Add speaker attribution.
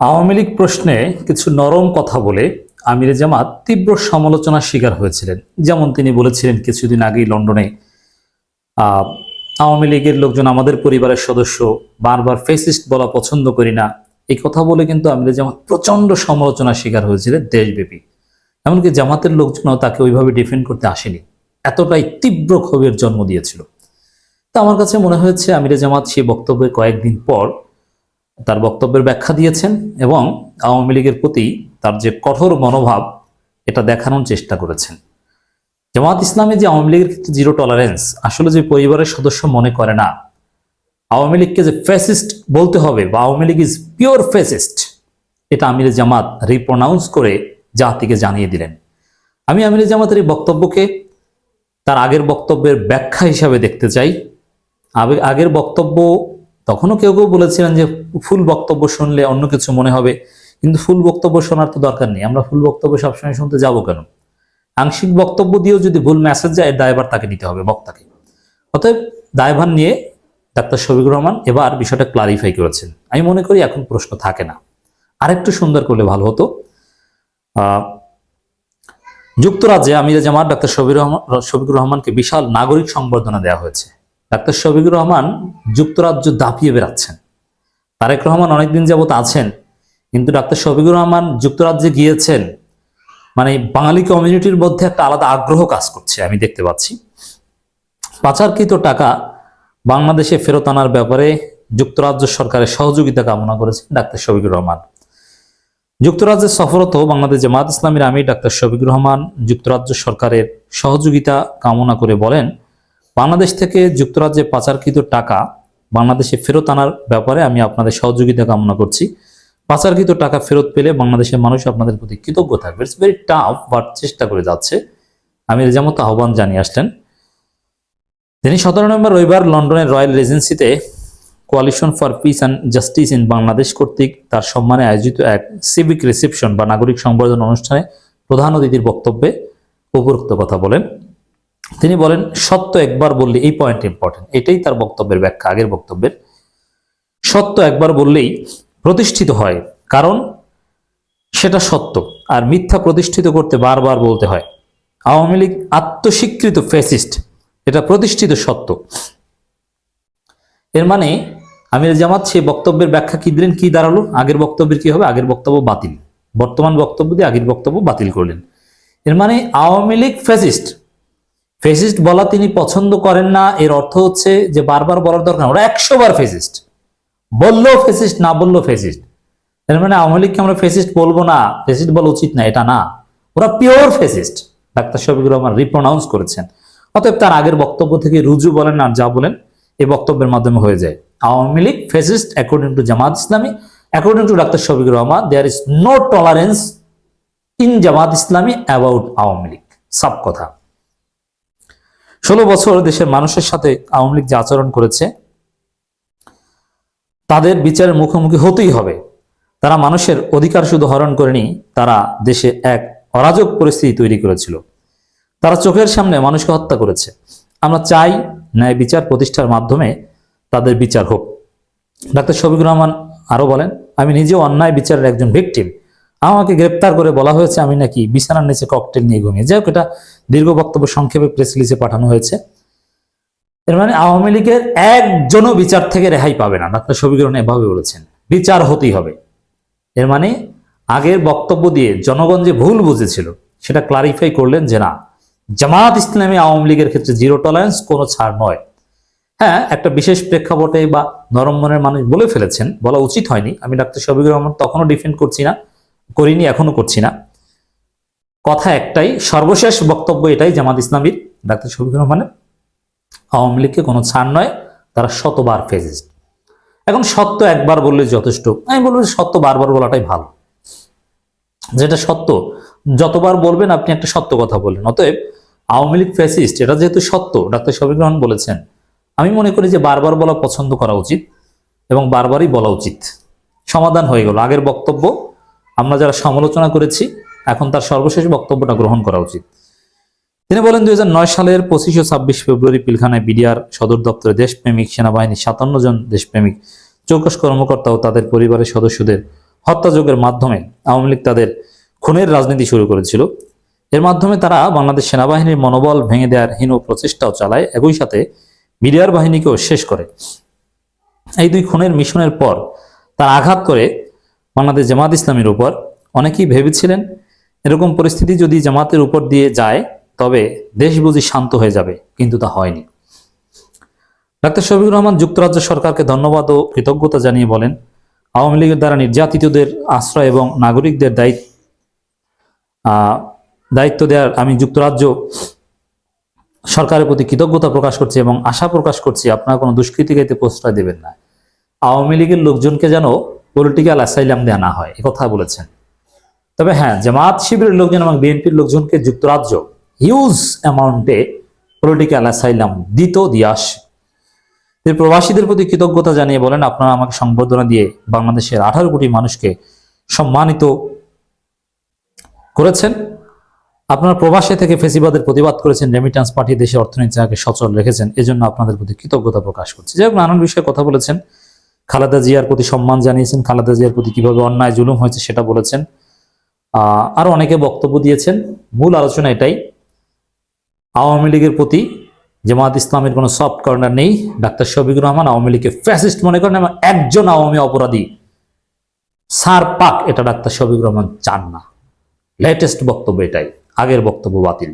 Speaker 1: আওয়ামী লীগ প্রশ্নে কিছু নরম কথা বলে আমির জামাত তীব্র সমালোচনার শিকার হয়েছিলেন। যেমন তিনি বলেছিলেন, কিছুদিন আগেই লন্ডনে আওয়ামী লীগের লোকজন আমাদের পরিবারের সদস্য, বারবার ফেসিস্ট বলা পছন্দ করি না। এই কথা বলে কিন্তু আমির জামাত প্রচণ্ড সমালোচনার শিকার হয়েছিলেন দেশব্যাপী। এমনকি জামাতের লোকজনও তাকে ওইভাবে ডিফেন্ড করতে আসেনি। এতটাই তীব্র ক্ষোভের জন্ম দিয়েছিল। তা আমার কাছে মনে হয়েছে, আমির জামাত সেই বক্তব্যের কয়েকদিন পর তার বক্তব্যের ব্যাখ্যা দিয়েছেন এবং আওয়ামী লীগের প্রতি তার যে কঠোর মনোভাব, এটা দেখানোর চেষ্টা করেছেন। জামাত ইসলামী যে আওয়ামী লীগের ক্ষেত্রে জিরো টলারেন্স আসলে যে পরিবারের সদস্য মনে করে না, আওয়ামী লীগকে যে ফ্যাসিস্ট বলতে হবে বা Awami League is pure fascist এটা আমির জামাত রিপ্রোনাউন্স করে জাতিকে জানিয়ে দিলেন। আমি আমির জামাতের এই বক্তব্যকে তার আগের বক্তব্যের ব্যাখ্যা হিসাবে দেখতে চাই। আগের বক্তব্য তখনও কেউ কেউ বলেছিলেন যে ফুল বক্তব্য শুনলে অন্য কিছু মনে হবে। কিন্তু ফুল বক্তব্য শোনার তো দরকার নেই। আমরা ফুল বক্তব্য সবসময় শুনতে যাব কেন? আংশিক বক্তব্য দিয়েও যদি ভুল মেসেজ যায় দায়ভার তাকে নিতে হবে, বক্তাকে। অতএব দায়ভার নিয়ে ডাক্তার শফিকুর রহমান এবার বিষয়টা ক্লারিফাই করেছেন। আমি মনে করি এখন প্রশ্ন থাকে না। আরেকটু সুন্দর করলে ভালো হতো। যুক্তরাজ্যে আমির জামাত ডাক্তার শফিকুর রহমান শফিকুর রহমানকে বিশাল নাগরিক সংবর্ধনা দেওয়া হয়েছে। ডাক্তার শফিকুর রহমান যুক্তরাজ্য দাপিয়ে বেড়াচ্ছেন। তারেক রহমান অনেকদিন যাবত আছেন, কিন্তু ডাক্তার শফিকুর রহমান যুক্তরাজ্যে গিয়েছেন মানে বাঙালি কমিউনিটির মধ্যে একটা আলাদা আগ্রহ কাজ করছে, আমি দেখতে পাচ্ছি। পাচারকৃত টাকা বাংলাদেশে ফেরত আনার ব্যাপারে যুক্তরাজ্য সরকারের সহযোগিতা কামনা করেছেন ডাক্তার শফিকুর রহমান। যুক্তরাজ্যের সফরত বাংলাদেশ জামাত ইসলামীর আমির ডাক্তার শফিকুর রহমান যুক্তরাজ্য সরকারের সহযোগিতা কামনা করে বলেন বাংলাদেশ থেকে যুক্তরাজ্যে পাচারকৃত টাকা বাংলাদেশে ফেরত আনার ব্যাপারে আমি আপনাদের সহযোগিতা কামনা করছি। পাচারকৃত টাকা ফেরত পেলে বাংলাদেশের মানুষ আপনাদের প্রতি কৃতজ্ঞ থাকবে। ইটস ভেরি টাফ বাট চেষ্টা করে যাচ্ছে। আমির জামাত আহ্বান জানিয়ে আসলেন। তিনি সতেরো নভেম্বর রবিবার লন্ডনের royal রেজেন্সিতে coalition for peace and justice in Bangladesh কর্তৃক তার সম্মানে আয়োজিত এক সিভিক রিসেপশন বা নাগরিক সংবর্ধনা অনুষ্ঠানে প্রধান অতিথির বক্তব্যে উপরোক্ত কথা বলেন। তিনি বলেন, সত্য একবার বললে এই পয়েন্ট ইম্পর্টেন্ট এটাই তার বক্তব্যের ব্যাখ্যা, আগের বক্তব্যের। সত্য একবার বললেই প্রতিষ্ঠিত হয়, কারণ সেটা সত্য। আর মিথ্যা প্রতিষ্ঠিত করতে বারবার বলতে হয়। আওয়ামী লীগ আত্মস্বীকৃত ফ্যাসিস্ট এটা প্রতিষ্ঠিত সত্য। এর মানে আমির জামাত সেই বক্তব্যের ব্যাখ্যা কি দিলেন, কি দাঁড়াল? আগের বক্তব্যের কি হবে? আগের বক্তব্য বাতিল। বর্তমান বক্তব্য দিয়ে আগের বক্তব্য বাতিল করলেন। এর মানে আওয়ামী লীগ ফ্যাসিস্ট ফেসিস্ট বলা তিনি পছন্দ করেন না, এর অর্থ হচ্ছে যে বারবার বলার দরকার ওরা একশো বার ফেসিস্ট। বলল ফেসিস্ট, না বললেও ফেসিস্ট। এর মানে আওয়ামী লীগকে আমরা ফেসিস্ট বলব না, ফেসিস্ট বলা উচিত না, এটা না। ওরা pure fascist, doctor Shafiqur Rahman repronounce করেছেন। অতএব তার আগের বক্তব্য থেকে রুজু বলেন আর যা বলেন, এই বক্তব্যের মাধ্যমে হয়ে যায়। Awami League fascist according to Jamaat Islami according to doctor Shafiqur Rahman there is no tolerance in Jamaat Islami about Awami League. সব কথা। ষোলো বছর দেশের মানুষের সাথে আওয়ামী লীগ যে আচরণ করেছে, তাদের বিচারের মুখোমুখি হতেই হবে। তারা মানুষের অধিকার শুধু হরণ করেনি, তারা দেশে এক অরাজক পরিস্থিতি তৈরি করেছিল। তারা চোখের সামনে মানুষকে হত্যা করেছে। আমরা চাই ন্যায় বিচার প্রতিষ্ঠার মাধ্যমে তাদের বিচার হোক। ডাক্তার শফিকুর রহমান আরও বলেন, আমি নিজেও অন্যায় বিচারের একজন ভিকটিম। আমাকে গ্রেপ্তার করে বলা হয়েছে, আমি নাকি বিছানার নিচে ককটেল নিয়ে ঘুমিয়ে। যাই হোক, এটা দীর্ঘ বক্তব্য সংক্ষেপে প্রেস রিলিজে পাঠানো হয়েছে। এর মানে আওয়ামী লীগের একজনও বিচার থেকে রেহাই পাবে না। ডাক্তার রহমান এভাবে বলেছেন, বিচার হতেই হবে। এর মানে আগের বক্তব্য দিয়ে জনগণ যে ভুল বুঝেছিল, সেটা ক্লারিফাই করলেন যে না, জামাত ইসলামী আওয়ামী লীগের ক্ষেত্রে জিরো টলারেন্স কোনো ছাড় নয়। হ্যাঁ একটা বিশেষ প্রেক্ষাপটে বা নরম মনের মানুষ বলে ফেলেছেন, বলা উচিত হয়নি। আমি ডাক্তার শফিকুর রহমান তখনও ডিফেন্ড করছি না। করিনি এখনও করছি না। কথা একটাই, সর্বশেষ বক্তব্য এটাই, জামাত ইসলামীর, ডাক্তার শফিকুর রহমানের। আওয়ামী লীগকে কোনো ছাড় নয়, তারা শতবার ফেজিস্ট এখন সত্য একবার বললে যথেষ্ট। আমি বলব সত্য বারবার বলাটাই ভালো। যেটা সত্য, যতবার বলবেন আপনি একটা সত্য কথা বললেন। অতএব আওয়ামী লীগ ফ্যাসিস্ট এটা যেহেতু সত্য, ডাক্তার শফিক রহমান বলেছেন, আমি মনে করি যে বারবার বলা পছন্দ করা উচিত এবং বারবারই বলা উচিত। সমাধান হয়ে গেল। আগের বক্তব্য আমরা যারা সমালোচনা করেছি, এখন তার সর্বশেষ বক্তব্যটা গ্রহণ করা উচিত। তিনি বলেন, দুই হাজার নয় সালের পঁচিশ ছাব্বিশ ফেব্রুয়ারি পিলখানায় বিডিআর সদর দপ্তরে দেশপ্রেমিক সেনাবাহিনীর সাতান্ন জন দেশপ্রেমিক, চৌকস কর্মকর্তা ও তাদের পরিবারের সদস্যদের হত্যাযজ্ঞের মাধ্যমে আওয়ামী লীগ তাদের খুনের রাজনীতি শুরু করেছিল। এর মাধ্যমে তারা বাংলাদেশ সেনাবাহিনীর মনোবল ভেঙে দেওয়ার হীন প্রচেষ্টাও চালায়, একই সাথে মিডিয়ার বাহিনীকেও শেষ করে। এই দুই খুনের মিশনের পর তার আঘাত করে বাংলাদেশ জামাত ইসলামের উপর। অনেকেই ভেবেছিলেন, এরকম পরিস্থিতি যদি জামাতের উপর দিয়ে যায়, তবে দেশ বুঝি শান্ত হয়ে যাবে। কিন্তু তা হয়নি। ডাক্তার শফিকুর রহমান যুক্তরাজ্য সরকারকে ধন্যবাদ ও কৃতজ্ঞতা জানিয়ে বলেন, আওয়ামী লীগের দ্বারা নির্যাতিতদের আশ্রয় এবং নাগরিকদের দায়িত্ব দায়িত্ব দেওয়ার আমি যুক্তরাজ্য সরকারের প্রতি কৃতজ্ঞতা প্রকাশ করছি এবং আশা প্রকাশ করছি আপনারা কোনো দুষ্কৃতিকারীতে প্রশ্রয় দেবেন না। আওয়ামী লীগের লোকজনকে যেন পলিটিক্যাল অ্যাসাইলাম দেওয়া না হয় কথা বলেছেন। তবে হ্যাঁ জামাত শিবিরের লোকজন এবং বিএনপির লোকজনকে যুক্তরাজ্য হিউজ অ্যামাউন্টে পলিটিক্যাল অ্যাসাইলাম দিত, দিয়ে আসে। তিনি প্রবাসীদের প্রতি কৃতজ্ঞতা জানিয়ে বলেন, আপনারা আমাকে সংবর্ধনা দিয়ে বাংলাদেশের আঠারো কোটি মানুষকে সম্মানিত করেছেন। আপনারা প্রবাসে থেকে ফেসিবাদের প্রতিবাদ করেছেন রেমিটেন্স পাঠিয়ে দেশে অর্থনীতিকে সচল রেখেছেন, এজন্য আপনাদের প্রতি কৃতজ্ঞতা প্রকাশ করছি। যাই হোক, নানান বিষয়ে কথা বলেছেন। খালেদা জিয়ার প্রতি সম্মান জানিয়েছেন, খালেদা জিয়ার প্রতি কীভাবে অন্যায় জুলুম হয়েছে সেটা বলেছেন। আরও অনেকে বক্তব্য দিয়েছেন। মূল আলোচনা এটাই। আওয়ামী লীগের প্রতি জামাত ইসলামের কোনো সফট কর্নার নেই। ডাক্তার শফিকুর রহমান আওয়ামী লীগকে ফ্যাসিস্ট মনে করেন এবং একজন আওয়ামী অপরাধী। সার পাক এটা ডাক্তার শফিকুর রহমান চান না। লেটেস্ট বক্তব্য এটাই। আগের বক্তব্য বাতিল।